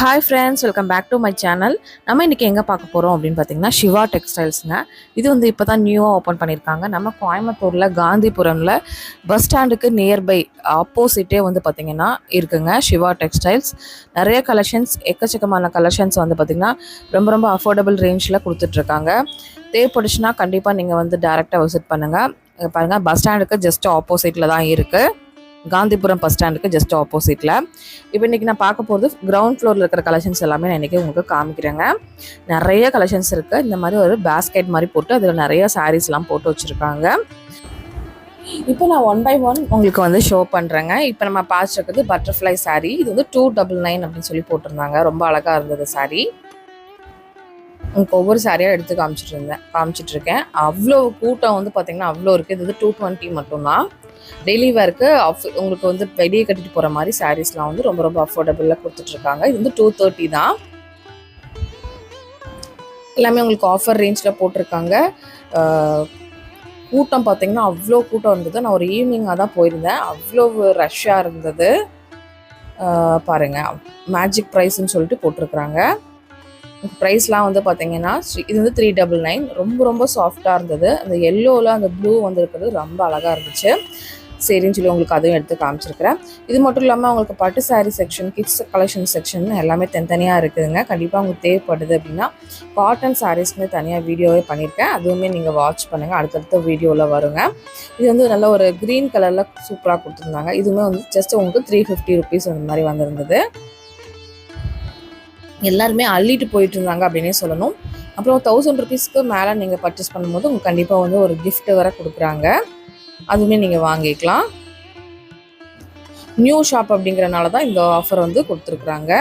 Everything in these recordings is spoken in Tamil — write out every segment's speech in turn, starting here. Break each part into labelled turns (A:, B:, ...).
A: Hi friends welcome back to my channel நம்ம இன்றைக்கி எங்கே பார்க்க போகிறோம் அப்படின்னு பார்த்தீங்கன்னா சிவா டெக்ஸ்டைல்ஸுங்க இது வந்து இப்போ தான் நியூவாக ஓப்பன் பண்ணியிருக்காங்க. நம்ம கோயம்புத்தூரில் காந்திபுரமில் பஸ் ஸ்டாண்டுக்கு நியர்பை ஆப்போசிட்டே வந்து பார்த்திங்கன்னா இருக்குங்க சிவா டெக்ஸ்டைல்ஸ் நிறைய கலெக்ஷன்ஸ் எக்கச்சக்கமான கலெக்ஷன்ஸ் வந்து பார்த்திங்கன்னா ரொம்ப ரொம்ப அஃபோர்டபுள் ரேஞ்சில் கொடுத்துட்ருக்காங்க. தேவைப்படுச்சுன்னா கண்டிப்பாக நீங்கள் வந்து டேரெக்டாக விசிட் பண்ணுங்கள் பாருங்கள் பஸ் ஸ்டாண்டுக்கு ஜஸ்ட் ஆப்போசிட்டில் தான் இருக்குது காந்திபுரம் பஸ் ஸ்டாண்டுக்கு ஜஸ்ட் ஆப்போசிட்டில் இப்போ இன்றைக்கி நான் பார்க்க போகிறது கிரவுண்ட் ஃப்ளோரில் இருக்கிற கலெக்ஷன்ஸ் எல்லாமே நான் இன்றைக்கி உங்களுக்கு காமிக்கிறேங்க. நிறைய கலெக்ஷன்ஸ் இருக்குது இந்த மாதிரி ஒரு பேஸ்கெட் மாதிரி போட்டு அதில் நிறைய சாரீஸ்லாம் போட்டு வச்சுருக்காங்க. இப்போ நான் ஒன் பை ஒன் உங்களுக்கு வந்து ஷோ பண்ணுறேங்க இப்போ நம்ம பார்த்துருக்குது பட்டர்ஃப்ளை சாரீ இது வந்து டூ டபுள் நைன் அப்படின்னு சொல்லி போட்டிருந்தாங்க. ரொம்ப அழகாக இருந்தது சாரீ உங்களுக்கு ஒவ்வொரு சாரியாக எடுத்து காமிச்சிட்டு இருந்தேன். காமிச்சிட்டு இருக்கேன். அவ்வளோ கூட்டம் வந்து பார்த்தீங்கன்னா அவ்வளோ இருக்குது இது வந்து டூ டுவெண்ட்டி மட்டும்தான். டெய்லி வேர்க்கு அஃப் உங்களுக்கு வந்து வெளியே கட்டிட்டு போகிற மாதிரி சாரீஸ்லாம் வந்து ரொம்ப ரொம்ப அஃபோர்டபுளாக கொடுத்துட்ருக்காங்க. இது வந்து டூ தேர்ட்டி தான். எல்லாமே உங்களுக்கு ஆஃபர் ரேஞ்சில் போட்டிருக்காங்க. கூட்டம் பார்த்தீங்கன்னா அவ்வளோ கூட்டம் இருந்தது. நான் ஒரு ஈவினிங்காக தான் போயிருந்தேன். அவ்வளோ ரஷ்ஷாக இருந்தது. பாருங்கள் பாருங்க. மேஜிக் ப்ரைஸ்ன்னு சொல்லிட்டு போட்டிருக்கிறாங்க. ப்ரைஸ்லாம் வந்து பார்த்தீங்கன்னா இது வந்து த்ரீ டபுள் நைன் ரொம்ப ரொம்ப சாஃப்டாக இருந்தது. அந்த எல்லோவில் அந்த ப்ளூ வந்துருக்கிறது ரொம்ப அழகாக இருந்துச்சு. சரின்னு சொல்லி உங்களுக்கு அதையும் எடுத்து காமிச்சிருக்கிறேன். இது மட்டும் இல்லாமல் உங்களுக்கு பட்டு saree section kids collection section எல்லாமே தனித்தனியாக இருக்குதுங்க. கண்டிப்பாக உங்களுக்கு தேவைப்படுது அப்படின்னா காட்டன் சாரீஸ்னு தனியாக வீடியோவே பண்ணியிருக்கேன். அதுவுமே நீங்கள் வாட்ச் பண்ணுங்கள் அடுத்தடுத்த வீடியோவில் வருங்க. இது வந்து நல்ல ஒரு க்ரீன் கலரில் சூப்பராக கொடுத்துருந்தாங்க. இதுவுமே வந்து ஜஸ்ட் உங்களுக்கு த்ரீ ஃபிஃப்டி ருபீஸ் அந்த மாதிரி வந்திருந்தது. எல்லாருமே அள்ளிட்டு போயிட்டு இருந்தாங்க அப்படின்னே சொல்லணும். அப்புறம் தௌசண்ட் ருபீஸ்க்கு மேலே நீங்கள் பர்ச்சேஸ் பண்ணும்போது உங்களுக்கு கண்டிப்பாக வந்து ஒரு கிஃப்ட் வர கொடுக்குறாங்க. அதுவுமே நீங்கள் வாங்கிக்கலாம். நியூ ஷாப் அப்படிங்கிறனால தான் இந்த ஆஃபர் வந்து கொடுத்துருக்குறாங்க.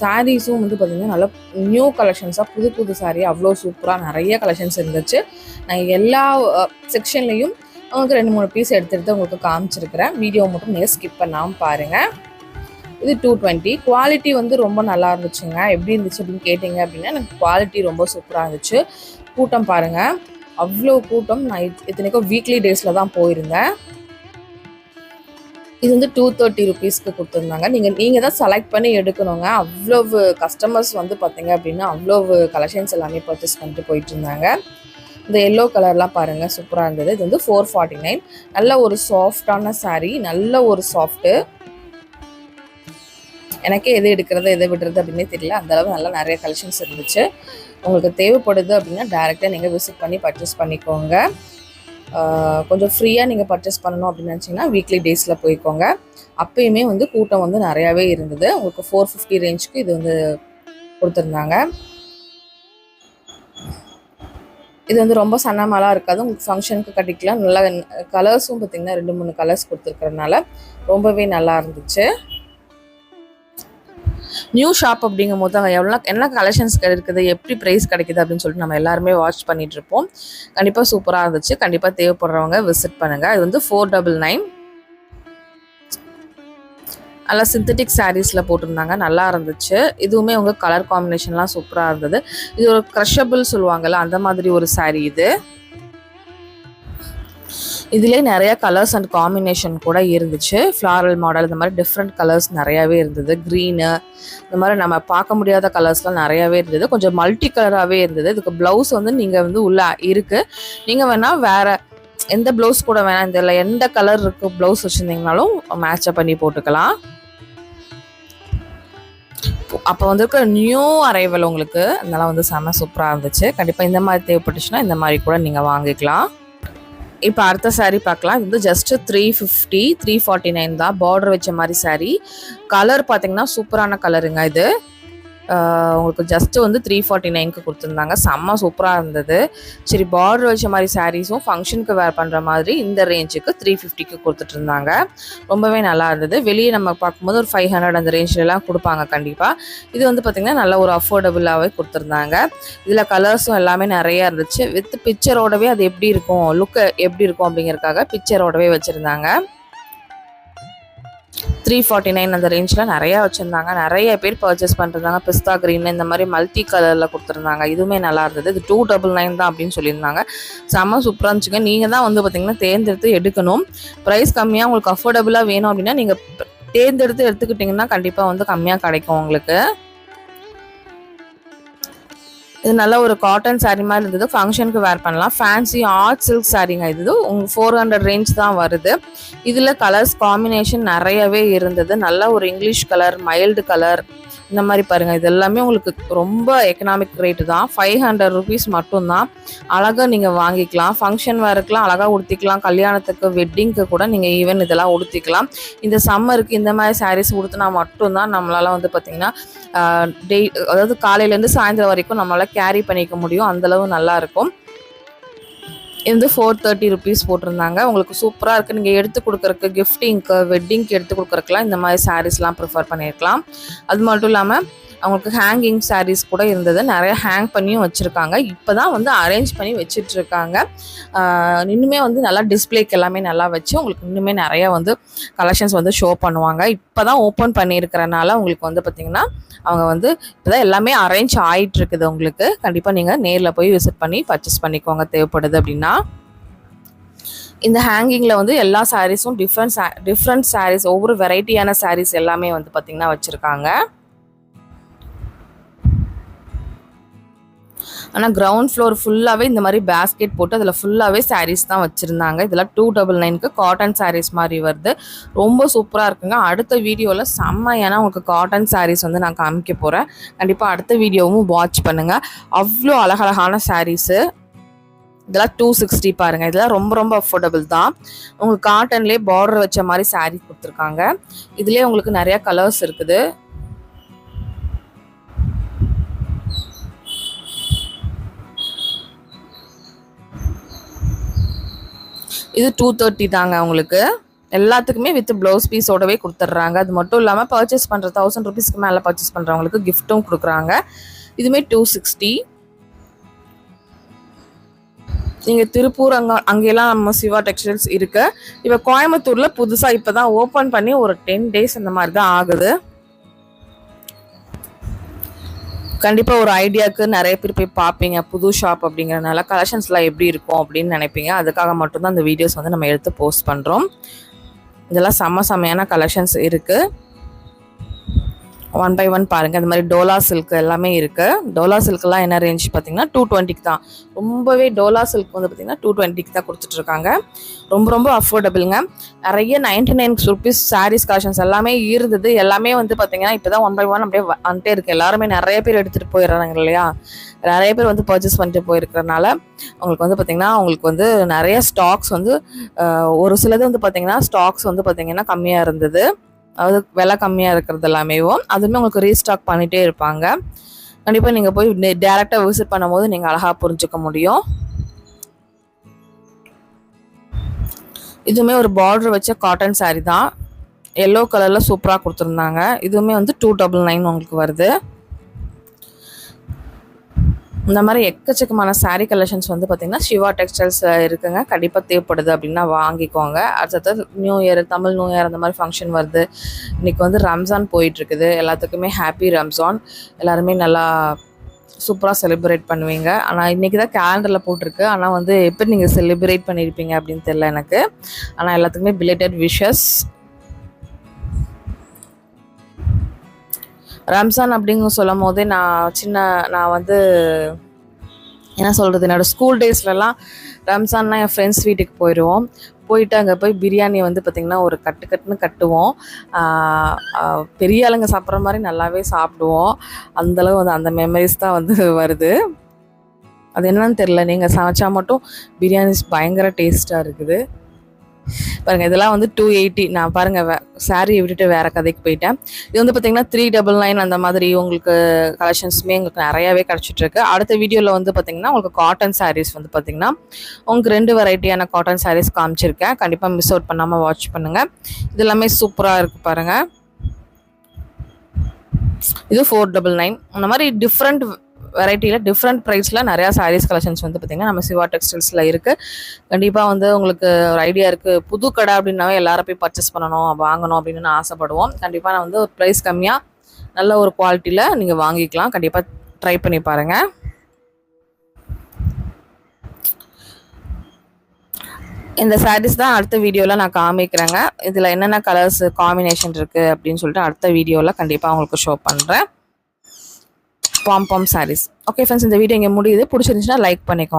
A: சாரீஸும் வந்து பார்த்திங்கன்னா நல்லா நியூ கலெக்ஷன்ஸாக புது புது சாரீ அவ்வளோ சூப்பராக நிறைய கலெக்ஷன்ஸ் இருந்துச்சு. நான் எல்லா செக்ஷன்லேயும் உங்களுக்கு ரெண்டு மூணு பீஸ் எடுத்து எடுத்து உங்களுக்கு காமிச்சிருக்கிறேன். வீடியோ மட்டும் நீங்கள் ஸ்கிப் பண்ணாமல் பாருங்கள் இது டூ டுவெண்ட்டி குவாலிட்டி வந்து ரொம்ப நல்லா இருந்துச்சுங்க. எப்படி இருந்துச்சு அப்படின்னு கேட்டிங்க அப்படின்னா எனக்கு குவாலிட்டி ரொம்ப சூப்பராக இருந்துச்சு. கூட்டம் பாருங்கள் அவ்வளோ கூட்டம். நான் இத்தனைக்கும் வீக்லி டேஸில் தான் போயிருந்தேன். இது வந்து டூ தேர்ட்டி ருபீஸ்க்கு கொடுத்துருந்தாங்க. நீங்கள் நீங்கள் தான் செலக்ட் பண்ணி எடுக்கணுங்க. அவ்வளவு கஸ்டமர்ஸ் வந்து பார்த்தீங்க அப்படின்னா அவ்வளவு கலெக்ஷன்ஸ் எல்லாமே பர்ச்சேஸ் பண்ணிட்டு போயிட்டு இருந்தாங்க. இந்த எல்லோ கலர்லாம் பாருங்கள் சூப்பராக இருந்தது. இது வந்து ஃபோர் ஃபார்ட்டி நைன் நல்ல ஒரு சாஃப்டான சாரீ நல்ல ஒரு சாஃப்ட்டு எனக்கே எது எடுக்கிறது எதை விடுறது அப்படின்னே தெரியல. அந்தளவு நல்லா நிறைய கலெக்ஷன்ஸ் இருந்துச்சு. உங்களுக்கு தேவைப்படுது அப்படின்னா டேரெக்டாக நீங்கள் விசிட் பண்ணி பர்ச்சேஸ் பண்ணிக்கோங்க. கொஞ்சம் ஃப்ரீயாக நீங்கள் பர்ச்சேஸ் பண்ணணும் அப்படின்னு நினச்சிங்கன்னா வீக்லி டேஸில் போய்க்கோங்க. அப்பயுமே வந்து கூட்டம் வந்து நிறையாவே இருந்தது. உங்களுக்கு ஃபோர் ஃபிஃப்டி ரேஞ்சுக்கு இது வந்து கொடுத்துருந்தாங்க. இது வந்து ரொம்ப சன்னமாலாம் இருக்காது. உங்களுக்கு ஃபங்க்ஷனுக்கு கட்டிக்கலாம். நல்லா கலர்ஸும் பார்த்தீங்கன்னா ரெண்டு மூணு கலர்ஸ் கொடுத்துருக்கறனால ரொம்பவே நல்லா இருந்துச்சு. நியூ ஷாப் அப்படிங்கும் போது அங்கே எவ்வளோ என்ன கலெக்ஷன்ஸ் இருக்குது எப்படி ப்ரைஸ் கிடைக்குது அப்படின்னு சொல்லிட்டு நம்ம எல்லாருமே வாட்ச் பண்ணிட்டு இருப்போம் கண்டிப்பாக சூப்பராக இருந்துச்சு. கண்டிப்பாக தேவைப்படுறவங்க விசிட் பண்ணுங்கள் இது வந்து ஃபோர் டபுள் நைன் நல்லா சிந்தட்டிக் சாரீஸில் போட்டிருந்தாங்க. நல்லா இருந்துச்சு. இதுவுமே உங்கள் கலர் காம்பினேஷன்லாம் சூப்பராக இருந்தது. இது ஒரு க்ரஷபிள் சொல்லுவாங்கல்ல அந்த மாதிரி ஒரு சாரீ இது. இதுலேயே நிறைய கலர்ஸ் அண்ட் காம்பினேஷன் கூட இருந்துச்சு. ஃப்ளாரல் மாடல் இந்த மாதிரி டிஃப்ரெண்ட் கலர்ஸ் நிறையாவே இருந்தது. க்ரீனு இந்த மாதிரி நம்ம பார்க்க முடியாத கலர்ஸ்லாம் நிறையாவே இருந்தது. கொஞ்சம் மல்டி கலராகவே இருந்தது. இதுக்கு ப்ளவுஸ் வந்து நீங்கள் வந்து உள்ள இருக்குது நீங்கள் வேணால் வேறு எந்த ப்ளவுஸ் கூட வேணாம் இதில் எந்த கலர் இருக்குது ப்ளவுஸ் வச்சுருந்தீங்கனாலும் மேட்சப் பண்ணி போட்டுக்கலாம். அப்போ வந்து நியூ அரைவல் உங்களுக்கு அதனால் வந்து செம்ம சூப்பராக இருந்துச்சு. கண்டிப்பாக இந்த மாதிரி தேவைப்பட்டுச்சுன்னா இந்த மாதிரி கூட நீங்கள் வாங்கிக்கலாம். இப்போ அடுத்த சாரீ பார்க்கலாம். இது வந்து just three fifty three forty nine தான். பார்டர் வச்ச மாதிரி சாரீ கலர் பார்த்தீங்கன்னா சூப்பரான கலருங்க இது. உங்களுக்கு ஜஸ்ட் வந்து த்ரீ ஃபார்ட்டி நைனுக்கு கொடுத்துருந்தாங்க. செம்ம சூப்பராக இருந்தது. சரி பார்டர் வச்ச மாதிரி சாரீஸும் ஃபங்க்ஷனுக்கு வேர் பண்ணுற மாதிரி இந்த ரேஞ்சுக்கு த்ரீ ஃபிஃப்டிக்கு கொடுத்துட்டு இருந்தாங்க ரொம்பவே நல்லா இருந்தது. வெளியே நம்ம பார்க்கும்போது ஒரு ஃபைவ் ஹண்ட்ரட் அந்த ரேஞ்சிலலாம் கொடுப்பாங்க கண்டிப்பாக இது வந்து பார்த்திங்கன்னா நல்ல ஒரு அஃபோர்டபுளாகவே கொடுத்துருந்தாங்க. இதில் கலர்ஸும் எல்லாமே நிறைய இருந்துச்சு. வித் பிக்சரோடவே அது எப்படி இருக்கும்? லுக்கு எப்படி இருக்கும் அப்படிங்கிறதுக்காக பிக்சரோடவே வச்சுருந்தாங்க. த்ரீ ஃபார்ட்டி நைன் அந்த ரேஞ்சில் நிறையா வச்சுருந்தாங்க. நிறைய பேர் பர்ச்சேஸ் பண்ணுறாங்க பிஸ்தா க்ரீன் இந்த மாதிரி மல்டி கலரில் கொடுத்துருந்தாங்க. இதுவுமே நல்லா இருந்தது. இது டூ டபுள் நைன் தான் அப்படின்னு சொல்லியிருந்தாங்க. செம்ம சூப்பராக இருந்துச்சுங்க. நீங்கள் தான் வந்து பார்த்தீங்கன்னா தேர்ந்தெடுத்து எடுக்கணும். ப்ரைஸ் கம்மியாக உங்களுக்கு அஃபோர்டபுளாக வேணும் அப்படின்னா நீங்கள் தேர்ந்தெடுத்து எடுத்துக்கிட்டிங்கன்னா கண்டிப்பாக வந்து கம்மியாக கிடைக்கும் உங்களுக்கு. இது நல்ல ஒரு காட்டன் சாரீ மாதிரி இருந்தது. ஃபங்க்ஷனுக்கு வேர் பண்ணலாம். ஃபேன்சி ஆர்ட் சில்க் சாரீங்க இது. உங்கள் ஃபோர் ஹண்ட்ரட் ரேஞ்ச் தான் வருது. இதில் கலர்ஸ் காம்பினேஷன் நிறையவே இருந்தது. நல்ல ஒரு இங்கிலீஷ் கலர் மைல்டு கலர் இந்த மாதிரி பாருங்கள் இது எல்லாமே உங்களுக்கு ரொம்ப எக்கனாமிக் ரேட்டு தான். ஃபைவ் ஹண்ட்ரட் ருபீஸ் மட்டும்தான். அழகாக நீங்கள் வாங்கிக்கலாம். ஃபங்க்ஷன் வேறுக்கெலாம் அழகாக உடுத்திக்கலாம். கல்யாணத்துக்கு வெட்டிங்க்கு கூட நீங்கள் ஈவன் இதெல்லாம் உடுத்திக்கலாம். இந்த சம்மருக்கு இந்த மாதிரி சாரீஸ் உடுத்தினா மட்டும்தான் நம்மளால் வந்து பார்த்திங்கன்னா டெய் அதாவது காலையிலேருந்து சாயந்தரம் வரைக்கும் நம்மளால் கேரி பண்ணிக்க முடியும். அந்தளவு நல்லாயிருக்கும் இது வந்து ஃபோர் தேர்ட்டி ருபீஸ் போட்டிருந்தாங்க. உங்களுக்கு சூப்பராக இருக்குது நீங்கள் எடுத்து கொடுக்குறக்கு கிஃப்டிங்க்கு வெட்டிங்க்கு எடுத்து கொடுக்குறக்குலாம் இந்த மாதிரி சாரீஸ்லாம் ப்ரிஃபர் பண்ணியிருக்கலாம் அது மட்டும் இல்லாமல் அவங்களுக்கு ஹேங்கிங் சாரீஸ் கூட இருந்தது. நிறைய ஹேங் பண்ணியும் வச்சுருக்காங்க. இப்போ தான் வந்து அரேஞ்ச் பண்ணி வச்சிட்ருக்காங்க இன்னுமே வந்து நல்லா டிஸ்பிளேக்கு எல்லாமே நல்லா வச்சு உங்களுக்கு இன்னுமே நிறையா வந்து கலெக்ஷன்ஸ் வந்து ஷோ பண்ணுவாங்க. இப்போ தான் ஓப்பன் பண்ணியிருக்கிறனால உங்களுக்கு வந்து பார்த்திங்கன்னா அவங்க வந்து இப்போ தான் எல்லாமே அரேஞ்ச் ஆகிட்டு இருக்குது உங்களுக்கு. கண்டிப்பாக நீங்கள் நேரில் போய் விசிட் பண்ணி பர்ச்சேஸ் பண்ணிக்கோங்க. தேவைப்படுது அப்படின்னா. இந்த ஹேங்கிங்கில் வந்து எல்லா சாரீஸும் டிஃப்ரெண்ட் டிஃப்ரெண்ட் சாரீஸ் ஒவ்வொரு வெரைட்டியான சாரீஸ் எல்லாமே வந்து பார்த்திங்கன்னா வச்சுருக்காங்க. ஆனால் கிரவுண்ட் ஃப்ளோர் ஃபுல்லாகவே இந்த மாதிரி பேஸ்கெட் போட்டு அதில் ஃபுல்லாகவே சாரீஸ் தான் வச்சுருந்தாங்க. இதெல்லாம் டூ டபுள் நைனுக்கு காட்டன் சாரீஸ் மாதிரி வருது. ரொம்ப சூப்பராக இருக்குங்க. அடுத்த வீடியோவில் செம்மையான உங்களுக்கு காட்டன் சாரீஸ் வந்து நான் காமிக்க போகிறேன் கண்டிப்பாக அடுத்த வீடியோவும் வாட்ச் பண்ணுங்கள் அவ்வளோ அழகழகான சாரீஸு இதெல்லாம் டூ சிக்ஸ்டி பாருங்கள் இதெல்லாம் ரொம்ப ரொம்ப அஃபோர்டபுள் தான். உங்களுக்கு காட்டன்லேயே பார்டர் வச்ச மாதிரி சாரீ கொடுத்துருக்காங்க. இதுலேயே உங்களுக்கு நிறையா கலர்ஸ் இருக்குது. இது டூ தேர்ட்டி தாங்க உங்களுக்கு. எல்லாத்துக்குமே வித் ப்ளவுஸ் பீஸோடவே கொடுத்துட்றாங்க. அது மட்டும் இல்லாமல் பர்ச்சேஸ் பண்ணுற தௌசண்ட் ருபீஸ்க்கு மேலே பர்ச்சேஸ் பண்ணுறவங்களுக்கு கிஃப்ட்டும் கொடுக்குறாங்க. இதுவுமே டூ சிக்ஸ்டி நீங்கள் திருப்பூர் அங்கே அங்கெல்லாம் நம்ம சிவா டெக்ஸ்டைல்ஸ் இருக்கு. இப்போ கோயம்புத்தூரில் புதுசாக இப்போ தான் ஓப்பன் பண்ணி ஒரு டென் டேஸ் அந்த மாதிரி தான் ஆகுது. கண்டிப்பாக ஒரு ஐடியாவுக்கு நிறைய பேர் போய் பார்ப்பீங்க. புது ஷாப் அப்படிங்கிறனால கலெக்ஷன்ஸ்லாம் எப்படி இருக்கும் அப்படின்னு நினைப்பீங்க. அதுக்காக மட்டும்தான் அந்த வீடியோஸ் வந்து நம்ம எடுத்து போஸ்ட் பண்ணுறோம் இதெல்லாம் செம்ம செம்மையான கலெக்ஷன்ஸ் இருக்குது ஒன் பை ஒன் பாருங்கள் இந்த மாதிரி டோலா சில்க் எல்லாமே இருக்குது டோலா சில்க்லாம் என்ன ரேஞ்ச் பார்த்தீங்கன்னா டூ டுவெண்ட்டிக்கு தான். ரொம்பவே டோலா சில்க் வந்து பார்த்தீங்கன்னா டூ டுவெண்ட்டிக்கு தான் கொடுத்துட்ருக்காங்க. ரொம்ப ரொம்ப அஃபோர்டபுளுங்க நிறைய ninety nine rupees sarees collections எல்லாமே இருந்தது. எல்லாமே வந்து பார்த்தீங்கன்னா இப்போ தான் ஒன் பை ஒன் அப்படியே வந்துட்டே இருக்குது எல்லாருமே நிறைய பேர் எடுத்துகிட்டு போயிடுறாங்க இல்லையா? நிறைய பேர் வந்து பர்ச்சேஸ் பண்ணிட்டு போயிருக்கிறனால அவங்களுக்கு வந்து பார்த்திங்கன்னா அவங்களுக்கு வந்து நிறைய ஸ்டாக்ஸ் வந்து ஒரு சிலது வந்து பார்த்திங்கன்னா ஸ்டாக்ஸ் வந்து பார்த்திங்கன்னா கம்மியாக இருந்தது. அதாவது விலை கம்மியாக இருக்கிறது எல்லாமேவும் அதுவுமே உங்களுக்கு ரீஸ்டாக் பண்ணிகிட்டே இருப்பாங்க. கண்டிப்பாக நீங்கள் போய் டேரெக்டாக விசிட் பண்ணும்போது நீங்கள் அழகாக புரிஞ்சுக்க முடியும். இதுவுமே ஒரு பார்டர் வச்ச காட்டன் சாரீ தான். எல்லோ கலரில் சூப்பராக கொடுத்துருந்தாங்க. இதுவுமே வந்து டூ டபுள் நைன் உங்களுக்கு வருது. இந்த மாதிரி எக்கச்சக்கமான சாரீ கலெக்ஷன்ஸ் வந்து பார்த்திங்கன்னா சிவா டெக்ஸ்டைல்ஸ் இருக்குங்க. கண்டிப்பாக தேவைப்படுது அப்படின்னா வாங்கிக்கோங்க. அடுத்தது new year Tamil new year அந்த மாதிரி ஃபங்க்ஷன் வருது. இன்றைக்கி வந்து ரம்ஜான் போயிட்டுருக்குது. எல்லாத்துக்குமே ஹாப்பி ரம்ஜான். எல்லாருமே நல்லா சூப்பராக செலிப்ரேட் பண்ணுவீங்க. ஆனால் இன்றைக்கி தான் கேலண்டரில் போட்டிருக்கு. ஆனால் வந்து எப்படி நீங்கள் செலிப்ரேட் பண்ணியிருப்பீங்க அப்படின்னு தெரில எனக்கு. ஆனால் எல்லாத்துக்குமே பிலேட்டட் விஷஸ் ரம்சான் அப்படிங்க சொல்லும் போதே நான் சின்ன நான் வந்து என்ன சொல்கிறது என்னோடய ஸ்கூல் டேஸ்லலாம் ரம்சான்னா என் ஃப்ரெண்ட்ஸ் வீட்டுக்கு போயிடுவோம் போயிட்டு அங்கே போய் பிரியாணி வந்து பார்த்திங்கன்னா ஒரு கட்டு கட்டுன்னு கட்டுவோம். பெரிய ஆளுங்க சாப்பிட்ற மாதிரி நல்லாவே சாப்பிடுவோம். அந்தளவு வந்து அந்த மெமரிஸ் தான் வந்து வருது. அது என்னன்னு தெரில நீங்கள் சமைச்சா மட்டும் பிரியாணிஸ் பயங்கர டேஸ்ட்டாக இருக்குது. பாருங்கள் இதெல்லாம் வந்து டூ எயிட்டி நான் பாருங்கள் வே சாரியை விட்டுட்டு வேறு கதைக்கு போயிட்டேன். இது வந்து பார்த்திங்கன்னா த்ரீ டபுள் நைன் அந்த மாதிரி உங்களுக்கு கலெக்ஷன்ஸுமே எங்களுக்கு நிறையாவே கிடச்சிட்ருக்கு. அடுத்த வீடியோவில் வந்து பார்த்தீங்கன்னா உங்களுக்கு காட்டன் சாரீஸ் வந்து பார்த்தீங்கன்னா உங்களுக்கு ரெண்டு வெரைட்டியான காட்டன் சாரீஸ் காமிச்சிருக்கேன். கண்டிப்பாக மிஸ் அவுட் பண்ணாமல் வாட்ச் பண்ணுங்கள் இது எல்லாமே சூப்பராக இருக்குது பாருங்கள் இது ஃபோர் டபுள் நைன் அந்த மாதிரி டிஃப்ரெண்ட் வெரைட்டியில் டிஃப்ரெண்ட் ப்ரைஸில் நிறையா சாரீஸ் கலெக்ஷன்ஸ் வந்து பார்த்திங்கன்னா நம்ம சிவா டெக்ஸ்டைல்ஸில் இருக்குது கண்டிப்பாக வந்து உங்களுக்கு ஒரு ஐடியா இருக்குது புது கடை அப்படின்னாவே எல்லாரும் போய் பர்ச்சேஸ் பண்ணணும் வாங்கணும் அப்படின்னு நான் ஆசைப்படுவோம். கண்டிப்பாக நான் வந்து ஒரு ப்ரைஸ் கம்மியாக நல்ல ஒரு குவாலிட்டியில் நீங்கள் வாங்கிக்கலாம். கண்டிப்பாக ட்ரை பண்ணி பாருங்கள் இந்த சாரீஸ் தான் அடுத்த வீடியோவில் நான் காமிக்கிறேங்க. இதில் என்னென்ன கலர்ஸ் காம்பினேஷன் இருக்குது அப்படின்னு சொல்லிட்டு அடுத்த வீடியோவில் கண்டிப்பாக உங்களுக்கு ஷோ பண்ணுறேன் பாம் பாம் சாரீஸ் ஓகே ஃப்ரெண்ட்ஸ் இந்த வீடியோ இங்கே முடியுது. பிடிச்சிருந்துச்சுன்னா லைக் பண்ணிக்கோங்க.